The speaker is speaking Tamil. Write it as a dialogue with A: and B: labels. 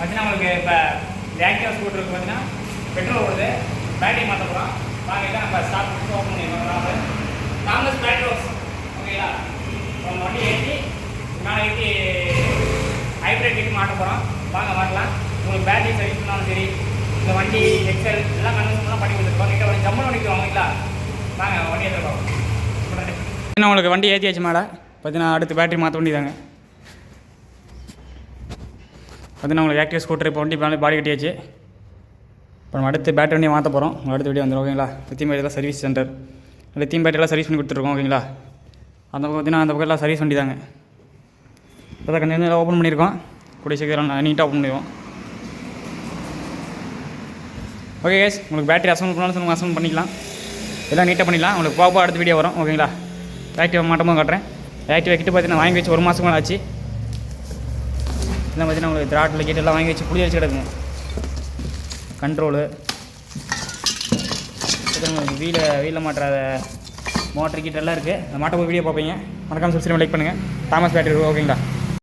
A: ஆக்டிவா ஸ்கூட்டருக்கு பார்த்தீங்கன்னா பெட்ரோல் ஓடுது பேட்டரி மாற்ற போகிறோம் வாங்கிட்டு நம்ம ஸ்டாப் கொடுத்து ஓப்பன் பண்ணிடுறோம் காங்கிரஸ் பேட்டரி ஒர்க்ஸ் ஓகேங்களா நம்ம வண்டி ஏற்றி மேலே ஏற்றி ஹைப்ரிட் கிட்ட மாட்ட போகிறோம் வாங்க மாட்டலாம் உங்களுக்கு பேட்டரி சர்வீஸ் பண்ணாலும் சரி இந்த வண்டி எக்ஸல் எல்லாம் கன்வென்ஷன்லாம் பண்ணி கொடுத்துருக்கோம். கிட்ட வந்து ஜம்மன் பண்ணிக்கிறோம் ஓகேங்களா வாங்க வண்டி எடுத்துருக்கோம் உங்களுக்கு வண்டி ஏற்றியாச்சு மேடம் பார்த்தீங்கன்னா அடுத்து பேட்டரி மாற்ற வேண்டியதாங்க பார்த்தீங்கன்னா உங்களுக்கு ஆக்டிவ் ஸ்கூட்டர் இப்போ வண்டி மேலே பாடி கட்டியாச்சு. இப்போ நம்ம அடுத்து பேட்டரி வண்டியை மாற்ற போகிறோம் உங்கள் அடுத்த வீடியோ வந்துடும் ஓகேங்களா? லித்தியம் பேட்டரிலாம் சர்வீஸ் சென்டர் லித்தியம் பேட்டரியெல்லாம் சர்வீஸ் பண்ணி கொடுத்துருக்கோம் ஓகேங்களா? அந்த பக்கம் பார்த்தீங்கன்னா அந்த பக்கம் எல்லாம் சர்வீஸ் வண்டி தாங்க இப்போ தான் கொஞ்சம் ஓப்பன் பண்ணியிருக்கோம். கூடிய சீக்கிரம் நீட்டாக ஓப்பன் பண்ணிடுவோம். ஓகே கேஸ் உங்களுக்கு பேட்டரி அசம்பிள் பண்ணாலும் சொல்லுங்கள் அசம்பிள் பண்ணிக்கலாம். எல்லாம் நீட்டாக பண்ணிடலாம். உங்களுக்கு போக போக அடுத்த வீடியோ வரும் ஓகேங்களா? ஆக்டிவ் மாட்டமாக காட்டுறேன். ஆக்டிவ் கிட்ட பார்த்தீங்கன்னா வாங்கி வச்சு ஒரு மாதம் கூட ஆச்சு. இதெல்லாம் பார்த்தீங்கன்னா உங்களுக்கு திராட்டில் கேட்டு எல்லாம் வாங்கி வச்சு புளி வச்சு கிடக்கும் கண்ட்ரோலு வீல வீலில் மாட்டுற மோட்டர் கிட்ட எல்லாம் இருக்குது அந்த மாட்டை போய் வீடியோ பார்ப்பீங்க. வணக்கம் சப்ஸ்கிரைப் லைக் பண்ணுங்கள் தாமஸ் பேட்டரி ஓகேங்களா